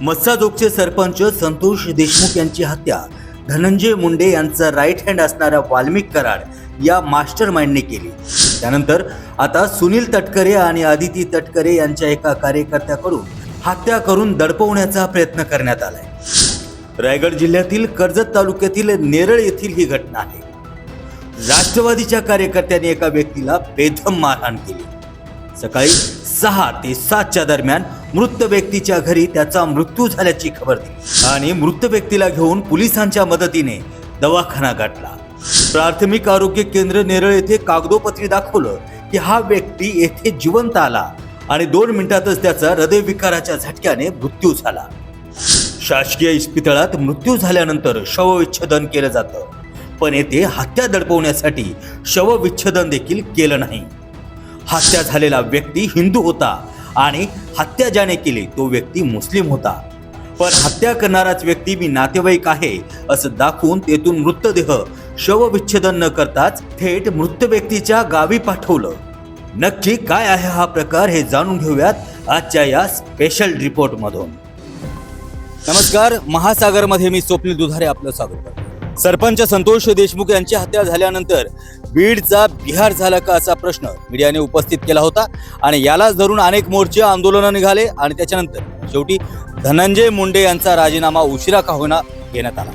मस्साजोगचे सरपंच संतोष देशमुख यांची हत्या. धनंजय मुंडे यांचा राईट हँड असणाऱ्या वाल्मिक कराड या मास्टर माइंडने केली. त्यानंतर आता सुनील तटकरे आणि आदिती तटकरे यांच्या एका कार्यकर्त्याकडून हत्या करून दडपवण्याचा प्रयत्न करण्यात आलाय. रायगड जिल्ह्यातील कर्जत तालुक्यातील नेरळ येथील ही घटना आहे. राष्ट्रवादीच्या कार्यकर्त्यांनी एका व्यक्तीला बेधम मारहाण केली. सकाळी सहा ते सातच्या दरम्यान मृत व्यक्तीच्या घरी त्याचा मृत्यू झाल्याची खबर दिली. आणि मृत व्यक्तीला घेऊन पोलिसांच्या मदतीने दवाखाना गाठला. प्राथमिक आरोग्य केंद्र नेरळ येथे कागदोपत्री दाखवलं की हा व्यक्ती येथे जिवंत आला आणि दोन मिनिटातच त्याचा हृदयविकाराच्या झटक्याने मृत्यू झाला. शासकीय इस्पितळात मृत्यू झाल्यानंतर शवविच्छेदन केलं जातं. पण येथे हत्या दडपवण्यासाठी शवविच्छेदन देखील केलं नाही. हत्या झालेला व्यक्ती हिंदू होता. आणि हत्या ज्याने केली तो व्यक्ती मुस्लिम होता. पण हत्या करणाराच व्यक्ती मी नातेवाईक आहे असं दाखवून तेथून मृतदेह शवविच्छेदन न करताच थेट मृत व्यक्तीच्या गावी पाठवलं. नक्की काय आहे हा प्रकार हे जाणून घेऊयात आजच्या या स्पेशल रिपोर्ट मधून. नमस्कार महासागरमध्ये मी स्वप्नील दुधारे आपलं स्वागत करतो. सरपंच संतोष देशमुख यांची हत्या झाल्यानंतर बीडचा बिहार झाला का असा प्रश्न मीडियाने उपस्थित केला होता आणि यालाच धरून अनेक मोर्चे आंदोलनं निघाले आणि त्याच्यानंतर शेवटी धनंजय मुंडे यांचा राजीनामा उशिरा का होईना घेण्यात आला.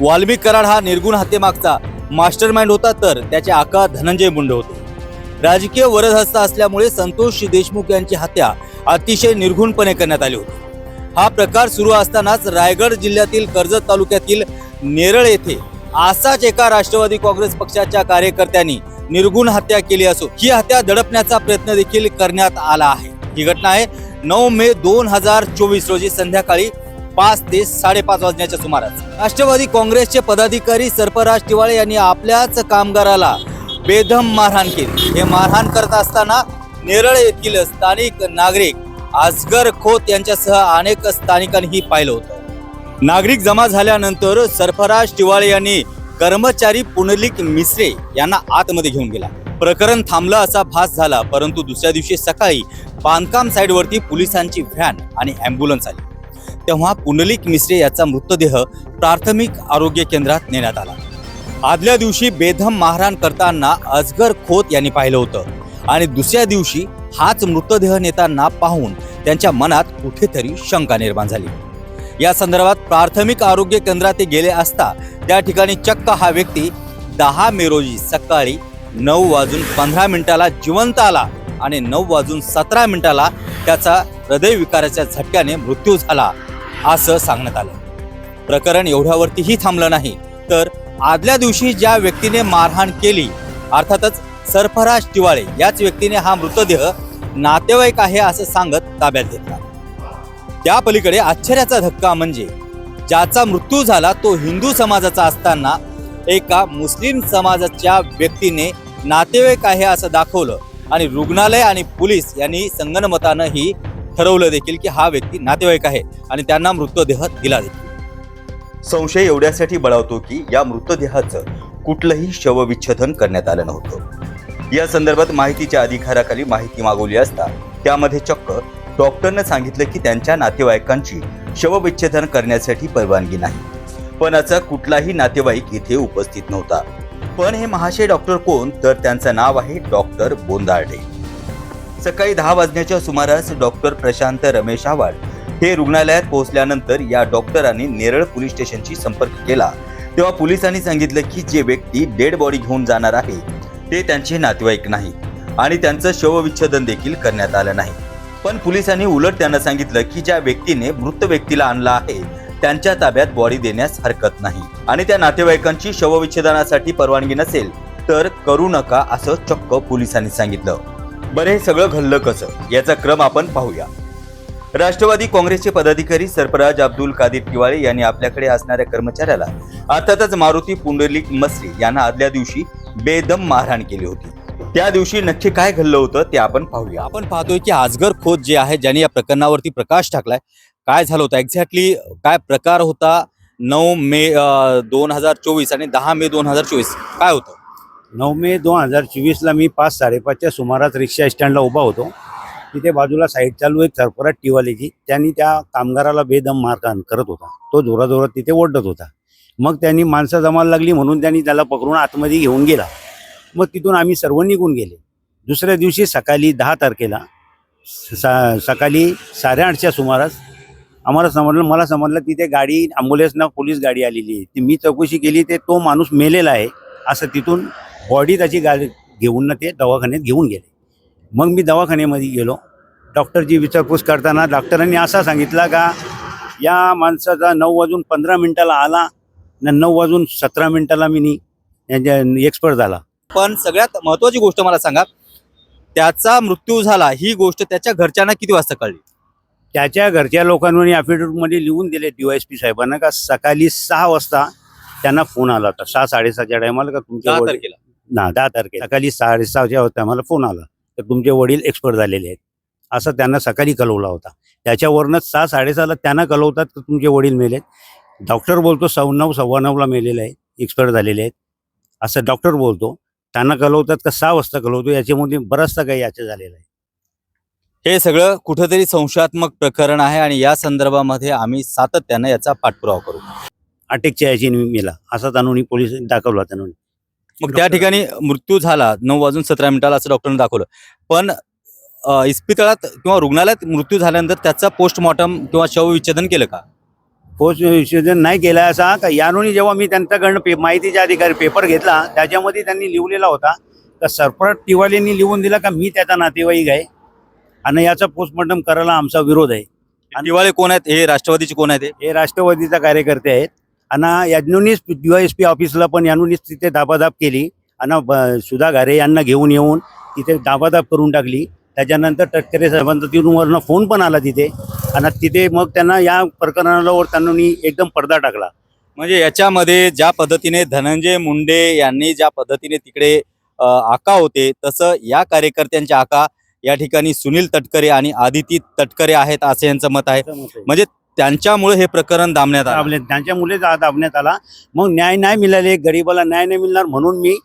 वाल्मिक कराड हा निर्गुण हत्येमागचा मास्टर माइंड होता तर त्याचे आका धनंजय मुंडे होते. राजकीय वरदहस्त असल्यामुळे संतोष देशमुख यांची हत्या अतिशय निर्घुणपणे करण्यात आली होती. हा प्रकार सुरू असतानाच रायगड जिल्ह्यातील कर्जत तालुक्यातील नेरळ येथे असाच एका राष्ट्रवादी काँग्रेस पक्षाच्या कार्यकर्त्यांनी निर्गुण हत्या केली असो ही हत्या दडपण्याचा प्रयत्न देखील करण्यात आला आहे. ही घटना आहे नऊ मे दोन हजार चोवीस रोजी संध्याकाळी पाच ते साडेपाच वाजण्याच्या सुमारास. राष्ट्रवादी काँग्रेसचे पदाधिकारी सर्पराज टिवाळे यांनी आपल्याच कामगाराला बेदम मारहाण केली. हे मारहाण करत असताना नेरळ येथील स्थानिक नागरिक आजगर खोत यांच्यासह अनेक स्थानिकांनी पाहिलं होतं. नागरिक जमा झाल्यानंतर सरफराज टिवाळे यांनी कर्मचारी पुंडलिक मिश्रे यांना आतमध्ये घेऊन गेला. प्रकरण थांबलं असा भास झाला परंतु दुसऱ्या दिवशी सकाळी बांधकाम साईडवरती पोलिसांची व्हॅन आणि ॲम्ब्युलन्स आली. तेव्हा पुंडलिक मिश्रे याचा मृतदेह प्राथमिक आरोग्य केंद्रात नेण्यात आला. आदल्या दिवशी बेधम मारहाण करताना अजगर खोत यांनी पाहिलं होतं आणि दुसऱ्या दिवशी हाच मृतदेह नेताना पाहून त्यांच्या मनात कुठेतरी शंका निर्माण झाली. या संदर्भात प्राथमिक आरोग्य केंद्रात ते गेले असता त्या ठिकाणी चक्क हा व्यक्ती दहा मे रोजी सकाळी नऊ वाजून पंधरा मिनिटाला जिवंत आला आणि नऊ वाजून सतरा मिनिटाला त्याचा हृदयविकाराच्या झटक्याने मृत्यू झाला असं सांगण्यात आलं. प्रकरण एवढ्यावरतीही थांबलं नाही तर आदल्या दिवशी ज्या व्यक्तीने मारहाण केली अर्थातच सरफराज टिवाळे याच व्यक्तीने हा मृतदेह नातेवाईक आहे असं सांगत ताब्यात घेतला. त्या पलीकडे आश्चर्याचा धक्का म्हणजे ज्याचा मृत्यू झाला तो हिंदू समाजाचा असताना एका मुस्लिम समाजाच्या व्यक्तीने नातेवाईक आहे असं दाखवलं आणि रुग्णालय आणि पोलीस यांनी संगणमतानं ही ठरवलं देखील की हा व्यक्ती नातेवाईक आहे आणि त्यांना मृतदेह दिला देखील. संशय एवढ्यासाठी बळावतो की या मृतदेहाचं कुठलंही शवविच्छेदन करण्यात आलं नव्हतं. या संदर्भात माहितीच्या अधिकाराखाली माहिती मागवली असता त्यामध्ये चक्क डॉक्टरनं सांगितलं की त्यांच्या नातेवाईकांची शवविच्छेदन करण्यासाठी परवानगी नाही. पण याचा कुठलाही नातेवाईक इथे उपस्थित नव्हता. पण हे महाशय डॉक्टर कोण तर त्यांचं नाव आहे डॉक्टर बोंदार्डे. सकाळी दहा वाजण्याच्या सुमारास डॉक्टर प्रशांत रमेश आव्हाड हे रुग्णालयात पोहोचल्यानंतर या डॉक्टरांनी नेरळ पोलीस स्टेशनशी संपर्क केला. तेव्हा पोलिसांनी सांगितलं की जे व्यक्ती डेड बॉडी घेऊन जाणार आहे ते त्यांचे नातेवाईक नाही आणि त्यांचं शवविच्छेदन देखील करण्यात आलं नाही. पण पोलिसांनी उलट त्यांना सांगितलं की ज्या व्यक्तीने मृत व्यक्तीला आणला आहे त्यांच्या ताब्यात बॉडी देण्यास हरकत नाही. आणि त्या नातेवाईकांची शवविच्छेदनासाठी परवानगी नसेल तर करू नका असं चक्क पोलिसांनी सांगितलं. बरे हे सगळं घडलं कसं? याचा क्रम आपण पाहूया. राष्ट्रवादी काँग्रेसचे पदाधिकारी सरफराज अब्दुल कादिर तिवाळे यांनी आपल्याकडे असणाऱ्या कर्मचाऱ्याला अर्थातच मारुती पुंडलिक मसरी यांना आदल्या दिवशी बेदम मारहाण केली होती. त्या दिवशी नक्की काय घडलं होतं ते आपण पाहूया. आपण पाहतोय की आजगर खोत जे आहे ज्यांनी या प्रकरणावरती प्रकाश टाकलाय काय झालं होतं? एक्झॅक्टली काय प्रकार होता? नऊ मे दोन हजार चोवीस आणि दहा मे दोन हजार चोवीस. काय होतं? नऊ मे दोन हजार चोवीसला मी पाच साडेपाचच्या सुमारास रिक्षा स्टँडला उभा होतो. तिथे बाजूला साईड चालू एक सरफराट टिवालेची त्यांनी त्या कामगाराला बेदम मारकान करत होता. तो जोराजोरात तिथे ओढत होता. मग त्यांनी माणसं जमायला लागली म्हणून त्यांनी त्याला पकडून आतमध्ये घेऊन गेला. मग तिथून आम्ही सर्व निघून गेले. दुसऱ्या दिवशी सकाळी दहा तारखेला सा सकाळी साडेआठच्या सुमारास आम्हाला समजलं मला समजलं तिथे गाडी ॲम्ब्युलन्सनं पोलीस गाडी आलेली आहे. ती मी चौकशी केली ते तो माणूस मेलेला आहे असं तिथून बॉडी त्याची गाडी घेऊन ना ते दवाखान्यात घेऊन गेले. मग मी दवाखान्यामध्ये गेलो. डॉक्टरची विचारपूस करताना डॉक्टरांनी असा सांगितला का या माणसाचा नऊ वाजून पंधरा मिनटाला आला न नऊ वाजून सतरा मिनटाला मी नी एक्सपर्ट झाला. पण सगळ्यात महत्वाची गोष्ट मला सांगा त्याचा मृत्यू झाला ही गोष्ट त्याच्या घरच्यांना किती वाजता कळली? त्याच्या घरच्या लोकांनी ॲफिडेविटमध्ये लिहून दिले डी वाय एस पी साहेबांना का सकाळी सहा वाजता त्यांना फोन आला होता. सहा साडेसहाच्या टायमाला का तुमच्या दहा वडील- तारखेला. ना दहा तारखेला. सकाळी साडेसहाच्या होत्या मला फोन आला. तर तुमचे वडील एक्सपर्ट झालेले आहेत. असं त्यांना सकाळी कळवला होता. त्याच्यावरनंच सहा साडेसहाला त्यांना कळवतात की तुमचे वडील मेलेत? डॉक्टर बोलतो सव्वा नऊ सव्वा नऊला मेलेले आहे. एक्सपर्ट झालेले आहेत. असं डॉक्टर बोलतो. त्यांना कळवतात का सहा वाजता कळवतो याच्यामध्ये बराचसा काही याचं झालेलं आहे. हे सगळं कुठेतरी संशयात्मक प्रकरण आहे आणि या संदर्भामध्ये आम्ही सातत्यानं याचा पाठपुरावा करू. अटॅकच्या याची मेला. असा त्यांनी पोलीस दाखवला त्यांनी मग त्या ठिकाणी मृत्यू झाला. नऊ वाजून सतरा मिनिटाला असं डॉक्टरने दाखवलं. पण इस्पितळात किंवा रुग्णालयात मृत्यू झाल्यानंतर त्याचा पोस्टमॉर्टम किंवा शवविच्छेदन केलं का? पोस्ट विसर्जन नाही केला असा का यानोनी जेव्हा मी त्यांच्याकडनं पे माहितीच्या अधिकारी पेपर घेतला त्याच्यामध्ये त्यांनी लिहिलेला होता का सरपराट तिवारींनी लिहून दिला का मी त्याचा नातेवाईक आहे. आणि याचा पोस्टमॉर्टम करायला आमचा विरोध आहे. दिवाळे कोण आहेत? हे राष्ट्रवादीचे कोण आहेत हे? राष्ट्रवादीचा कार्यकर्ते आहेत. आणि यांनीच डी एस पी ऑफिसला पण यांनीच तिथे दाबादाब केली. आणि सुधा घारे यांना घेऊन येऊन तिथे दाबादाब करून टाकली. त्याच्यानंतर तटकरे साहेबांचा तिथून वरनं फोन पण आला तिथे. आणि तिथे मग त्यांना या प्रकरणावर त्यांनी एकदम पडदा टाकला. म्हणजे याच्यामध्ये ज्या पद्धतीने धनंजय मुंडे यांनी ज्या पद्धतीने तिकडे आका होते तसं या कार्यकर्त्यांचे आका या ठिकाणी सुनील तटकरे आणि आदिती तटकरे आहेत असं यांचं मत आहे. म्हणजे त्यांच्यामुळे हे प्रकरण दाबण्यात आलं. दाबले त्यांच्या मुले दा- दाबण्यात आला. मग न्याय नाही मिळाले गरीबाला न्याय नाही मिळणार म्हणून मी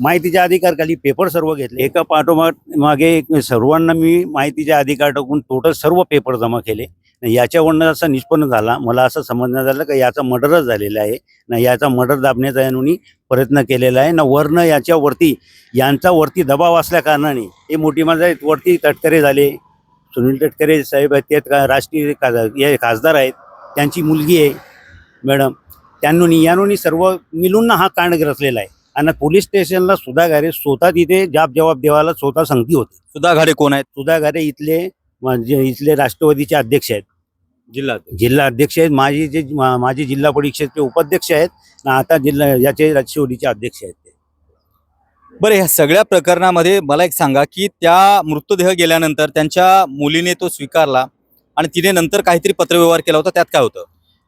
माहितीच्या अधिकारखाली पेपर सर्व घेतले. एका पाठोपाठ मागे सर्वांना मी माहितीच्या अधिकार टाकून टोटल सर्व पेपर जमा केले. याच्यावरनं असं निष्पन्न झाला. मला असं समजण्यात आलं का याचा मर्डरच झालेला आहे. ना याचा मर्डर दाबण्याचा यांनी प्रयत्न केलेला आहे. ना वरनं याच्यावरती यांचा वरती दबाव असल्या कारणाने हे मोठी माझा वरती तटकरे झाले. सुनील तटकरे साहेब आहेत. ते का- राष्ट्रीय खा- हे खासदार आहेत. त्यांची मुलगी आहे मॅडम. त्यांनी यांनी सर्व मिळून हा कांड ग्रसलेला आहे. आणि पोलीस स्टेशनला सुधा घारे स्वतः तिथे जाब जबाब देवाला स्वतः सांगती होते. सुधा घाडे कोण आहेत? सुधा घारे इथले म्हणजे इथले राष्ट्रवादीचे अध्यक्ष आहेत. जिल्हा जिल्हा अध्यक्ष आहेत. माझी जे मा- माजी जिल्हा परिषदचे उपाध्यक्ष आहेत. ना आता जिल्हा याचे राष्ट्रवादीचे अध्यक्ष आहेत ते. बरं ह्या सगळ्या प्रकरणामध्ये मला एक सांगा की त्या मृतदेह गेल्यानंतर त्यांच्या मुलीने तो स्वीकारला आणि तिने नंतर काहीतरी पत्रव्यवहार केला होता त्यात काय होतं?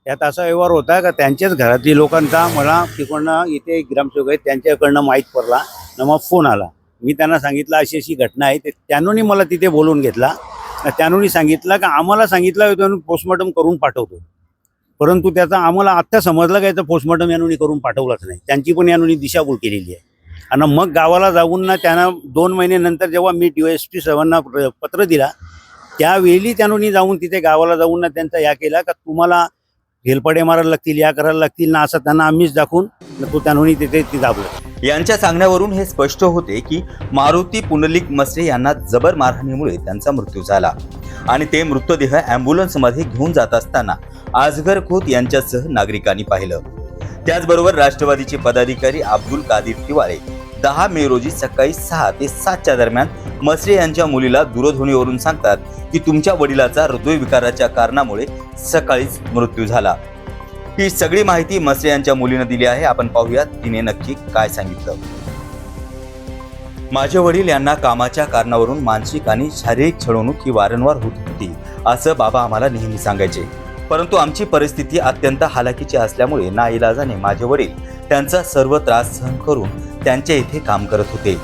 त्यात असा व्यवहार होता का त्यांच्याच घरातली लोकांचा मला तिकडनं इथे एक ग्रामसेवक आहेत त्यांच्याकडनं माहीत पडला. ना मग फोन आला. मी त्यांना सांगितलं अशी अशी घटना आहे. ते त्यांनी मला तिथे बोलवून घेतला. त्यांनी सांगितलं का आम्हाला सांगितलं होतं पोस्टमॉर्टम करून पाठवतो. परंतु त्याचा आम्हाला आत्ता समजलं का याचं पोस्टमॉर्टम यानुनी करून पाठवलंच नाही. त्यांची पण यानुनी दिशाभूल केलेली आहे. आणि मग गावाला जाऊन ना त्यांना दोन महिन्यानंतर जेव्हा मी डी एस पी साहेबांना पत्र दिला त्यावेळी त्यांनी जाऊन तिथे गावाला जाऊन ना त्यांचा या केला का तुम्हाला हेलपाडे मारायला लागतील या करायला लागतील ना असं त्यांना आम्हीच दाखवून तो त्यांनी तिथे ती दाबलं. यांच्या सांगण्यावरून हे स्पष्ट होते की मारुती पुंडलिक मसरे यांना जबर मारहाणीमुळे त्यांचा मृत्यू झाला. आणि ते मृतदेह ॲम्ब्युलन्समध्ये घेऊन जात असताना आजगर खोत यांच्यासह नागरिकांनी पाहिलं. त्याचबरोबर राष्ट्रवादीचे पदाधिकारी अब्दुल कादिर तिवाळे दहा मे रोजी सकाळी सहा ते सातच्या दरम्यान मसरे यांच्या मुलीला दूरध्वनीवरून सांगतात की तुमच्या वडिलाचा हृदयविकाराच्या कारणामुळे सकाळीच मृत्यू झाला. ही सगळी माहिती मसरे यांच्या मुलीनं दिली आहे. आपण पाहूया तिने नक्की काय सांगितलं. माझे वडील यांना कामाच्या कारणावरून मानसिक आणि शारीरिक छळवणूक ही वारंवार होत होती असं बाबा आम्हाला नेहमी सांगायचे. परंतु आमची परिस्थिती अत्यंत हालाकीची असल्यामुळे नाईलाजाने माझे वडील त्यांचा सर्व त्रास सहन करून त्यांच्या इथे काम करत होते.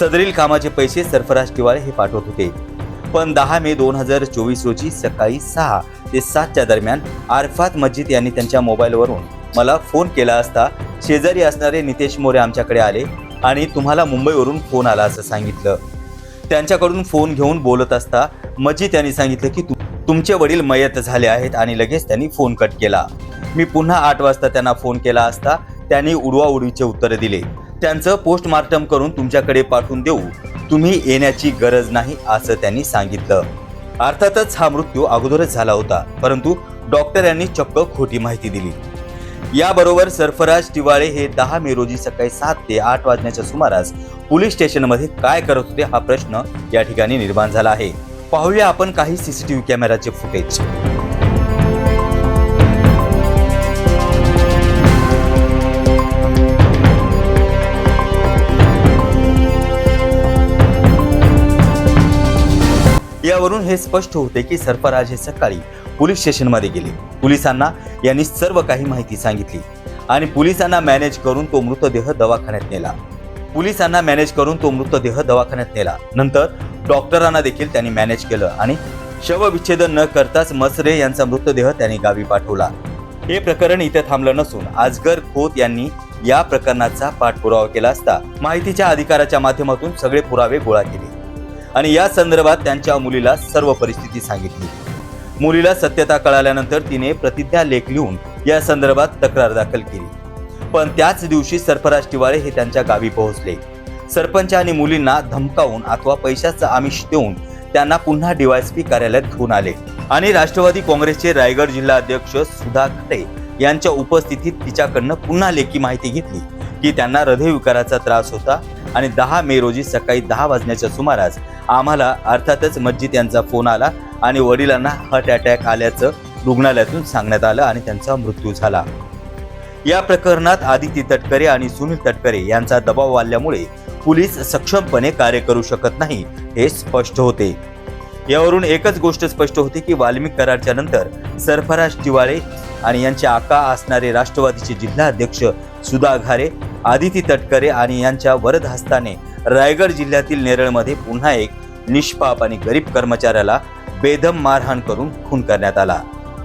सदरील कामाचे पैसे सरफराज टिवाळे हे पाठवत होते. पण दहा मे दोन हजार चोवीस रोजी सकाळी सहा ते सातच्या दरम्यान आरफात मस्जिद यांनी त्यांच्या मोबाईलवरून मला फोन केला असता शेजारी असणारे नितेश मोरे आमच्याकडे आले आणि तुम्हाला मुंबईवरून फोन आला असं सांगितलं. त्यांच्याकडून फोन घेऊन बोलत असता मजीद यांनी सांगितलं की तु- तुमचे वडील मयत झाले आहेत आणि लगेच त्यांनी फोन कट केला. मी पुन्हा आठ वाजता त्यांना फोन केला असता त्यांनी उडवाउडवीचे उत्तर दिले. त्यांचं पोस्टमार्टम करून तुमच्याकडे पाठवून देऊ. तुम्ही येण्याची गरज नाही असं त्यांनी सांगितलं. अर्थातच हा मृत्यू अगोदरच झाला होता परंतु डॉक्टर यांनी चक्क खोटी माहिती दिली. याबरोबर सरफराज टिवाळे हे दहा मे रोजी सकाळी सात ते आठ वाजण्याच्या सुमारास पोलीस स्टेशनमध्ये काय करत होते हा प्रश्न या ठिकाणी निर्माण झाला आहे. पाहूया आपण काही सीसीटीव्ही कॅमेराचे फुटेज यावरून हे स्पष्ट होते की सरफराज हे सकाळी पोलीस स्टेशनमध्ये गेले. पोलिसांना यांनी सर्व काही माहिती सांगितली आणि पोलिसांना मॅनेज करून तो मृतदेह दवाखान्यात नेला. पोलिसांना मॅनेज करून तो मृतदेह दवाखान्यात नेला. नंतर डॉक्टरांना देखील त्यांनी मॅनेज केलं आणि शवविच्छेदन न करताच मसरे यांचा मृतदेह त्यांनी गावी पाठवला. हे प्रकरण इथे थांबलं नसून आजगर खोत यांनी या प्रकरणाचा पाठपुरावा केला असता माहितीच्या अधिकाराच्या माध्यमातून सगळे पुरावे गोळा केले. आणि या संदर्भात त्यांच्या मुलीला सर्व परिस्थिती सांगितली. मुलीला सत्यता कळाल्यानंतर तिने प्रतिज्ञा लेख लिहून या संदर्भात तक्रार दाखल केली. पण त्याच दिवशी सरफराज टिवाळे हे त्यांच्या गावी पोहोचले. सरपंच आणि मुलींना धमकावून अथवा पैशाचं आमिष देऊन त्यांना पुन्हा डीवायसपी कार्यालयात घेऊन आले आणि राष्ट्रवादी काँग्रेसचे रायगड जिल्हा अध्यक्ष सुधा खटे यांच्या उपस्थितीत तिच्याकडनं पुन्हा लेखी माहिती घेतली की त्यांना हृदयविकाराचा त्रास होता आणि दहा मे रोजी सकाळी दहा वाजण्याच्या सुमारास आम्हाला अर्थातच मस्जिद यांचा फोन आला आणि वडिलांना हार्ट अटॅक आल्याचं रुग्णालयातून सांगण्यात आलं आणि त्यांचा मृत्यू झाला. या प्रकरणात आदिती तटकरे आणि सुनील तटकरे यांचा दबाव वाढल्यामुळे पोलीस सक्षमपणे कार्य करू शकत नाही हे स्पष्ट होते. यावरून एकच गोष्ट स्पष्ट होते की वाल्मिक करारच्या नंतर सरफराज टिवाळे आणि यांचे आका असणारे राष्ट्रवादीचे जिल्हाध्यक्ष सुधा घारे आदिती तटकरे आणि यांच्या वरदहस्ताने रायगड जिल्ह्यातील नेरळमध्ये पुन्हा एक निष्पाप आणि गरीब कर्मचाऱ्याला बेदम मारहाण करून खून करण्यात आला.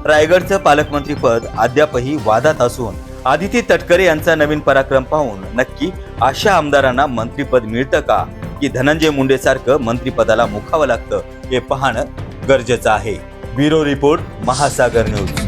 रायगडचं पालकमंत्रीपद अद्यापही वादात असून आदिती तटकरे यांचा नवीन पराक्रम पाहून नक्की अशा आमदारांना मंत्रीपद मिळतं का? की धनंजय मुंडे सारखं मंत्रिपदाला मुखावं लागतं हे पाहणं गरजेचं आहे. Bureau report Mahasagar news.